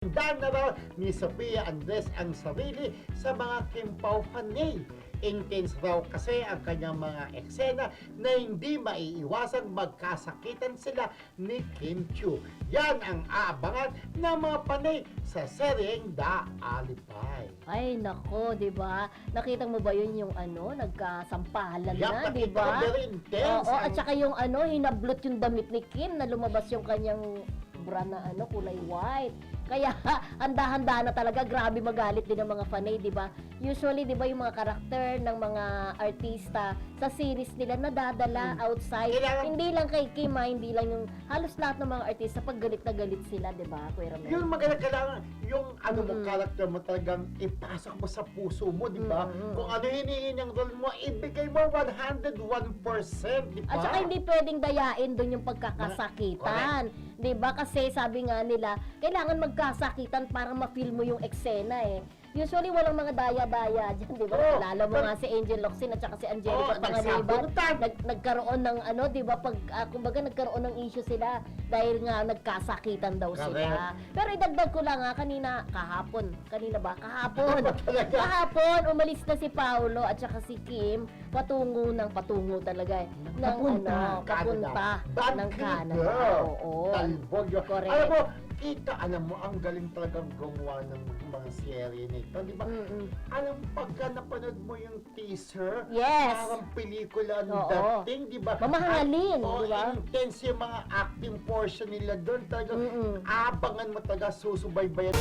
Handa na raw ni Sophia Andres ang sarili sa mga Kim Pao Panay. Intense raw kasi ang kanyang mga eksena na hindi maiiwasang magkasakitan sila ni Kim Chu. Yan ang aabangan ng mga panay sa seryeng Da Alipay. Ay, nako, di ba? Nakita mo ba yun yung ano, nagkasampalan Yup, na, di ba? Oo, Ang- at saka yung ano, hinablot yung damit ni Kim na lumabas yung kanyang bra na ano, kulay white. Kaya handa-handa na talaga, grabe magalit din ng mga fanay, di ba? Usually, di ba, yung mga karakter ng mga artista sa series nila nadadala outside. Hmm. Kailangan- Hindi lang kay Kim, ha, hindi lang yung halos lahat ng mga artista pag galit na galit sila, di ba, Kuya Ramel? Yung maganda kailangan, yung ano mo, Mm-mm. character mo talagang ipasok mo sa puso mo, di ba? Mm-mm. Kung ano hinihingi ng role mo, ibigay mo 101%, di ba? At saka hindi pwedeng dayain doon yung pagkakasakitan. 'Di ba? Kasi sabi nga nila, kailangan magkasakitan para ma-feel mo yung eksena eh. Usually walang mga daya-daya diyan, 'di ba? Oo. Lalo mo nga si Angel Locsin at saka si Angelica Panganiban. nagsabutan. Nag, nagkaroon ng ano, 'di ba? Pag ah, kumbaga nagkaroon ng issue sila dahil nga nagkasakitan daw sila. Correct. Pero idagdag ko lang ha, kanina kahapon, kanina ba? Kahapon. Kahapon umalis na si Paulo at saka si Kim patungo ng patungo talaga eh. Ng Papunta, ano, papunta Bad ng Canada. Oo. Talbog yun. Correct. Alam mo, kita, alam mo, ang galing talagang gumawa ng mga serye nito, di ba? Mm-mm. Alam, pagka napanood mo yung teaser, Yes. parang pelikula ang Oo. dating, di ba? Mamahalin, At, oo, di ba? intense yung mga acting portion nila doon. Talagang Mm-mm. abangan mo talaga, susubaybayan.